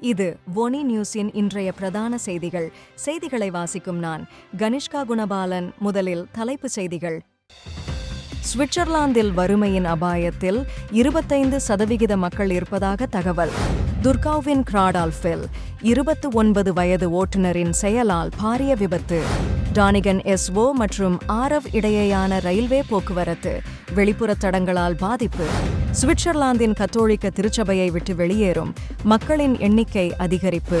இது ஒனி நியூஸின் இன்றைய பிரதான செய்திகள். செய்திகளை வாசிக்கும் நான் கனிஷ்கா குணபாலன். முதலில் தலைப்புச் செய்திகள். சுவிட்சர்லாந்தில் வறுமையின் அபாயத்தில் இருபத்தைந்து சதவிகித மக்கள் இருப்பதாக தகவல். துர்காவின் கிராடால்ஃபில் இருபத்து ஒன்பது வயது ஓட்டுநரின் செயலால் பாரிய விபத்து. டானிகன் எஸ்ஓ மற்றும் ஆரவ் இடையேயான ரயில்வே போக்குவரத்து வெளிப்புற தடங்களால் பாதிப்பு. சுவிட்சர்லாந்தின் கத்தோலிக்க திருச்சபையை விட்டு வெளியேறும் மக்களின் எண்ணிக்கை அதிகரிப்பு.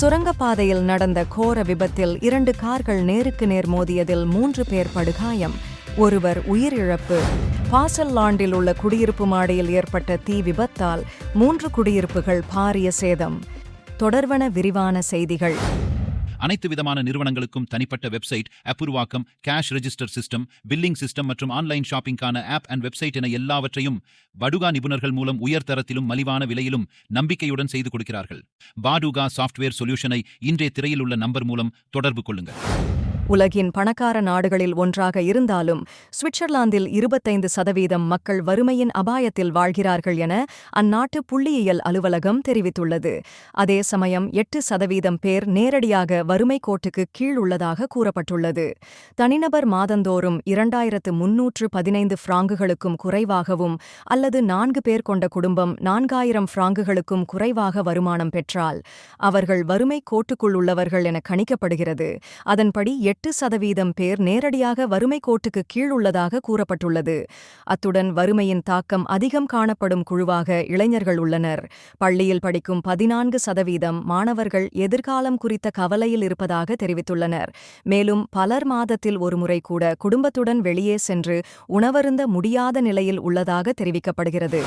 சுரங்கப்பாதையில் நடந்த கோர விபத்தில் இரண்டு கார்கள் நேருக்கு நேர் மோதியதில் மூன்று பேர் படுகாயம். ஒருவர் உயிரிழப்பு. பாசல்லாண்டில் உள்ள குடியிருப்பு மாடியில் ஏற்பட்ட தீ விபத்தால் மூன்று குடியிருப்புகள் பாரிய சேதம். தொடர்வன விரிவான செய்திகள். அனைத்து விதமான நிறுவனங்களுக்கும் தனிப்பட்ட website அப்புருவாக்கம் cash register system billing system மற்றும் ஆன்லைன் ஷாப்பிங்கான ஆப் அண்ட் வெப்சைட் என எல்லாவற்றையும் படுகா நிபுணர்கள் மூலம் உயர் தரத்திலும் மலிவான விலையிலும் நம்பிக்கையுடன் செய்து கொடுக்கிறார்கள். பாடுகா சாஃப்ட்வேர் சொல்யூஷனை இன்றைய திரையில் உள்ள நம்பர் மூலம் தொடர்பு கொள்ளுங்கள். உலகின் பணக்கார நாடுகளில் ஒன்றாக இருந்தாலும் சுவிட்சர்லாந்தில் இருபத்தைந்து சதவீதம் மக்கள் வறுமையின் அபாயத்தில் வாழ்கிறார்கள் என அந்நாட்டு புள்ளியியல் அலுவலகம் தெரிவித்துள்ளது. அதே சமயம் எட்டு சதவீதம் பேர் நேரடியாக வறுமை கோட்டுக்கு கீழ் உள்ளதாக கூறப்பட்டுள்ளது. தனிநபர் மாதந்தோறும் இரண்டாயிரத்து முன்னூற்று பதினைந்து பிராங்குகளுக்கும் குறைவாகவும் அல்லது நான்கு பேர் கொண்ட குடும்பம் நான்காயிரம் ஃப்ராங்குகளுக்கும் குறைவாக வருமானம் பெற்றால் அவர்கள் வறுமை கோட்டுக்குள் உள்ளவர்கள் என கணிக்கப்படுகிறது. அதன்படி எட்டு எட்டு சதவீதம் பேர் நேரடியாக வறுமை கோட்டுக்கு கீழ் உள்ளதாக கூறப்பட்டுள்ளது. அத்துடன் வறுமையின் தாக்கம் அதிகம் காணப்படும் குழுவாக இளைஞர்கள் உள்ளனர். பள்ளியில் படிக்கும் பதினான்கு சதவீதம் மாணவர்கள் எதிர்காலம் குறித்த கவலையில் இருப்பதாக தெரிவித்துள்ளனர். மேலும் பலர் மாதத்தில் ஒருமுறை கூட குடும்பத்துடன் வெளியே சென்று உணவருந்த முடியாத நிலையில் உள்ளதாக தெரிவிக்கப்படுகிறது.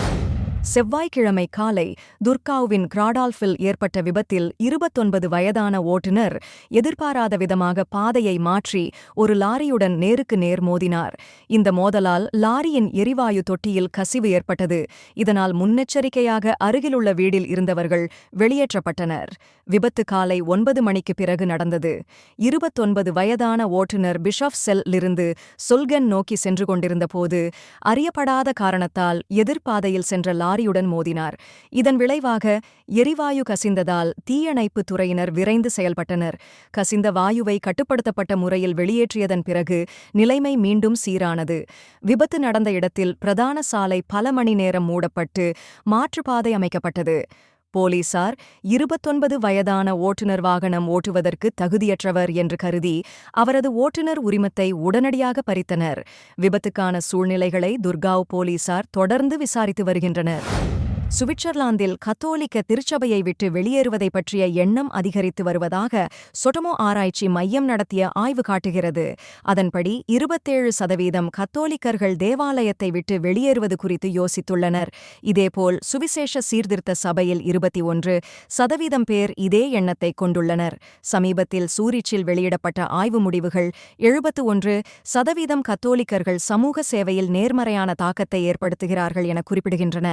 செவ்வாய்க்கிழமை காலை துர்காவின் கிராடால்ஃபில் ஏற்பட்ட விபத்தில் இருபத்தொன்பது வயதான ஓட்டுநர் எதிர்பாராத விதமாக பாதையை மாற்றி ஒரு லாரியுடன் நேருக்கு நேர் மோதினார். இந்த மோதலால் லாரியின் எரிவாயு தொட்டியில் கசிவு ஏற்பட்டது. இதனால் முன்னெச்சரிக்கையாக அருகிலுள்ள வீடில் இருந்தவர்கள் வெளியேற்றப்பட்டனர். விபத்து காலை ஒன்பது மணிக்கு பிறகு நடந்தது. இருபத்தொன்பது வயதான ஓட்டுநர் பிஷப் செல்லிருந்து சொல்கன் நோக்கி சென்று கொண்டிருந்தபோது அறியப்படாத காரணத்தால் எதிர்பாதையில் சென்ற லாரியுடன் மோதினார். இதன் விளைவாக எரிவாயு கசிந்ததால் தீயணைப்பு துறையினர் விரைந்து செயல்பட்டனர். கசிந்த வாயுவை கட்டுப்படுத்தப்பட்ட முறையில் வெளியேற்றியதன் பிறகு நிலைமை மீண்டும் சீரானது. விபத்து நடந்த இடத்தில் பிரதான சாலை பல மணி நேரம் மூடப்பட்டு மாற்றுப்பாதை அமைக்கப்பட்டது. போலீசார் இருபத்தொன்பது வயதான ஓட்டுநர் வாகனம் ஓட்டுவதற்கு தகுதியற்றவர் என்று கருதி அவரது ஓட்டுநர் உரிமத்தை உடனடியாக பறித்தனர். விபத்துக்கான சூழ்நிலைகளை துர்காவ் போலீசார் தொடர்ந்து விசாரித்து வருகின்றனர். சுவிட்சர்லாந்தில் கத்தோலிக்க திருச்சபையை விட்டு வெளியேறுவதை பற்றிய எண்ணம் அதிகரித்து வருவதாக சொட்டமோ ஆராய்ச்சி மையம் நடத்திய ஆய்வு காட்டுகிறது. அதன்படி இருபத்தேழு சதவீதம் கத்தோலிக்கர்கள் தேவாலயத்தை விட்டு வெளியேறுவது குறித்து யோசித்துள்ளனர். இதேபோல் சுவிசேஷ சீர்திருத்த சபையில் இருபத்தி ஒன்று சதவீதம் பேர் இதே எண்ணத்தை கொண்டுள்ளனர். சமீபத்தில் சூரிச்சில் வெளியிடப்பட்ட ஆய்வு முடிவுகள் எழுபத்து ஒன்று சதவீதம் கத்தோலிக்கர்கள் சமூக சேவையில் நேர்மறையான தாக்கத்தை ஏற்படுத்துகிறார்கள் என குறிப்பிடுகின்றன.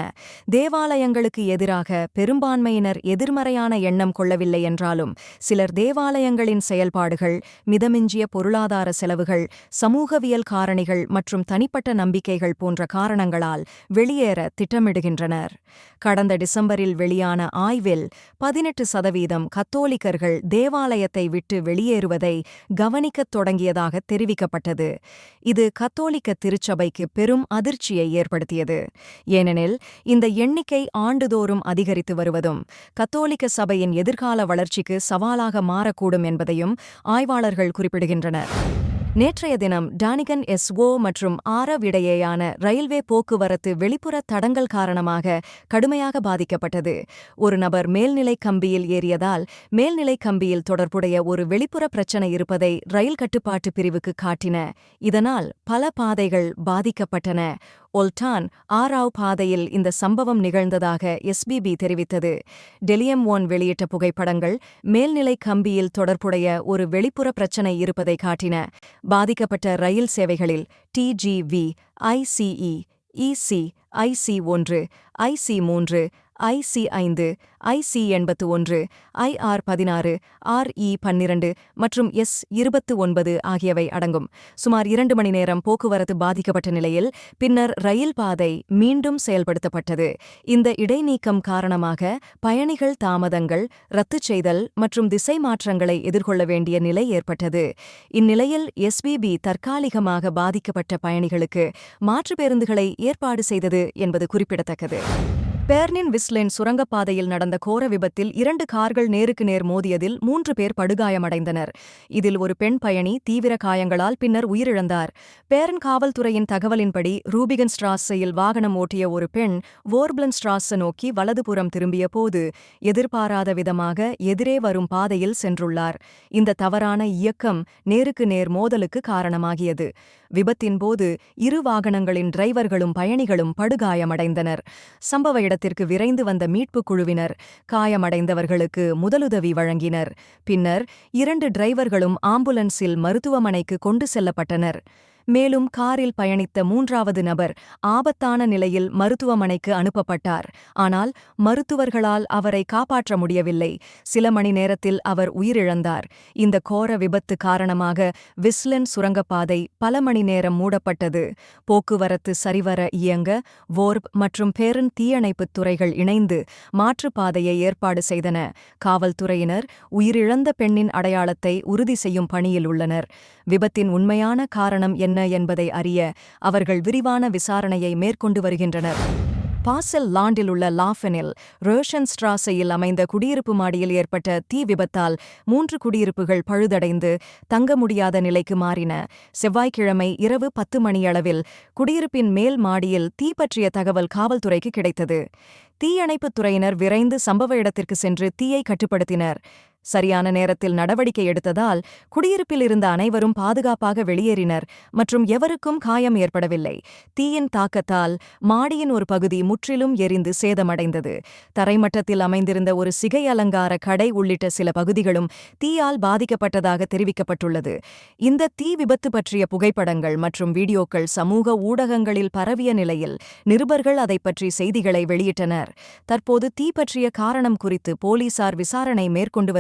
தேவாலய தேவாலயங்களுக்கு எதிராக பெரும்பான்மையினர் எதிர்மறையான எண்ணம் கொள்ளவில்லை என்றாலும் சிலர் தேவாலயங்களின் செயல்பாடுகள் மிதமிஞ்சிய பொருளாதார செலவுகள் சமூகவியல் காரணிகள் மற்றும் தனிப்பட்ட நம்பிக்கைகள் போன்ற காரணங்களால் வெளியேற திட்டமிடுகின்றனர். கடந்த டிசம்பரில் வெளியான ஆய்வில் பதினெட்டு சதவீதம் கத்தோலிக்கர்கள் தேவாலயத்தை விட்டு வெளியேறுவதை கவனிக்கத் தொடங்கியதாக தெரிவிக்கப்பட்டது. இது கத்தோலிக்க திருச்சபைக்கு பெரும் அதிர்ச்சியை ஏற்படுத்தியது. ஏனெனில் இந்த எண்ணிக்கை ஆண்டுதோறும் அதிகரித்து வருவதும் கத்தோலிக்க சபையின் எதிர்கால வளர்ச்சிக்கு சவாலாக மாறக்கூடும் என்பதையும் ஆய்வாளர்கள் குறிப்பிடுகின்றனர். நேற்றைய தினம் டானிகன் எஸ்ஓ மற்றும் ஆரவ் இடையேயான ரயில்வே போக்குவரத்து வெளிப்புற தடங்கல் காரணமாக கடுமையாக பாதிக்கப்பட்டது. ஒரு நபர் மேல்நிலை கம்பியில் ஏறியதால் மேல்நிலை கம்பியில் தொடர்புடைய ஒரு வெளிப்புற பிரச்சனை இருப்பதை ரயில் கட்டுப்பாட்டு பிரிவுக்கு காட்டின. இதனால் பல பாதைகள் பாதிக்கப்பட்டன. ஒல்டான் ஆராவ் பாதையில் இந்த சம்பவம் நிகழ்ந்ததாக எஸ்பிபி தெரிவித்தது. டெலியம் ஒன் வெளியிட்ட புகைப்படங்கள் மேல்நிலை கம்பியில் தொடர்புடைய ஒரு வெளிப்புற பிரச்சினை இருப்பதை காட்டின. பாதிக்கப்பட்ட ரயில் சேவைகளில் டிஜிவி ஐசிஇ இசி ஐசி ஒன்று ஐசி மூன்று ஐசி ஐந்து ஐசி எண்பத்து ஒன்று ஐஆர் பதினாறு ஆர்இ பன்னிரண்டு மற்றும் எஸ் இருபத்து ஒன்பது ஆகியவை அடங்கும். சுமார் இரண்டு மணி நேரம் போக்குவரத்து பாதிக்கப்பட்ட நிலையில் பின்னர் ரயில் பாதை மீண்டும் செயல்படுத்தப்பட்டது. இந்த இடைநீக்கம் காரணமாக பயணிகள் தாமதங்கள் ரத்து செய்தல் மற்றும் திசை மாற்றங்களை எதிர்கொள்ள வேண்டிய நிலை ஏற்பட்டது. இந்நிலையில் எஸ்பிபி தற்காலிகமாக பாதிக்கப்பட்ட பயணிகளுக்கு மாற்று பேருந்துகளை ஏற்பாடு செய்தது என்பது குறிப்பிடத்தக்கது. பேர்னின் விஸ்லேன் சுரங்கப்பாதையில் நடந்த கோர விபத்தில் இரண்டு கார்கள் நேருக்கு நேர் மோதியதில் மூன்று பேர் படுகாயமடைந்தனர். இதில் ஒரு பெண் பயணி தீவிர காயங்களால் பின்னர் உயிரிழந்தார். பேரன் காவல்துறையின் தகவலின்படி ரூபிகன் ஸ்ட்ராஸையில் வாகனம் ஓட்டிய ஒரு பெண் வோர்பிளன் ஸ்ட்ராஸ நோக்கி வலதுபுறம் திரும்பிய போது எதிர்பாராத விதமாக எதிரே வரும் பாதையில் சென்றுள்ளார். இந்த தவறான இயக்கம் நேருக்கு நேர் மோதலுக்கு காரணமாகியது. விபத்தின் போது இரு வாகனங்களின் டிரைவர்களும் பயணிகளும் படுகாயமடைந்தனர். சம்பவ இடத்திற்கு விரைந்து வந்த மீட்புக் குழுவினர் காயமடைந்தவர்களுக்கு முதலுதவி வழங்கினர். பின்னர் இரண்டு டிரைவர்களும் ஆம்புலன்ஸில் மருத்துவமனைக்கு கொண்டு செல்லப்பட்டனர். மேலும் காரில் பயணித்த மூன்றாவது நபர் ஆபத்தான நிலையில் மருத்துவமனைக்கு அனுப்பப்பட்டார். ஆனால் மருத்துவர்களால் அவரை காப்பாற்ற முடியவில்லை. சில மணி நேரத்தில் அவர் உயிரிழந்தார். இந்த கோர விபத்து காரணமாக விஸ்லன் சுரங்கப்பாதை பல மணி நேரம் மூடப்பட்டது. போக்குவரத்து சரிவர இயங்க வோர்ப் மற்றும் பேரன் தீயணைப்புத் துறைகள் இணைந்து மாற்றுப்பாதையை ஏற்பாடு செய்தன. காவல்துறையினர் உயிரிழந்த பெண்ணின் அடையாளத்தை உறுதி செய்யும் பணியில் உள்ளனர். விபத்தின் உண்மையான காரணம் என்ன? என்பதை அறிய அவர்கள் விரிவான விசாரணையை மேற்கொண்டு வருகின்றனர். பாசல் லாண்டில் உள்ள லாஃபெனில் ரோஷன் ஸ்ட்ராசையில் அமைந்த குடியிருப்பு மாடியில் ஏற்பட்ட தீ விபத்தால் மூன்று குடியிருப்புகள் பழுதடைந்து தங்க முடியாத நிலைக்கு மாறின. செவ்வாய்க்கிழமை இரவு பத்து மணியளவில் குடியிருப்பின் மேல் மாடியில் தீ பற்றிய தகவல் காவல்துறைக்கு கிடைத்தது. தீயணைப்புத் துறையினர் விரைந்து சம்பவ இடத்திற்கு சென்று தீயை கட்டுப்படுத்தினர். சரியான நேரத்தில் நடவடிக்கை எடுத்ததால் குடியிருப்பில் இருந்த அனைவரும் பாதுகாப்பாக வெளியேறினர் மற்றும் எவருக்கும் காயம் ஏற்படவில்லை. தீயின் தாக்கத்தால் மாடியின் ஒரு பகுதி முற்றிலும் எரிந்து சேதமடைந்தது. தரைமட்டத்தில் அமைந்திருந்த ஒரு சிகை அலங்கார கடை உள்ளிட்ட சில பகுதிகளும் தீயால் பாதிக்கப்பட்டதாக தெரிவிக்கப்பட்டுள்ளது. இந்த தீ விபத்து பற்றிய புகைப்படங்கள் மற்றும் வீடியோக்கள் சமூக ஊடகங்களில் பரவிய நிலையில் நிருபர்கள் அதைப் பற்றி செய்திகளை வெளியிட்டனர். தற்போது தீ பற்றிய காரணம் குறித்து போலீசார் விசாரணை மேற்கொண்டு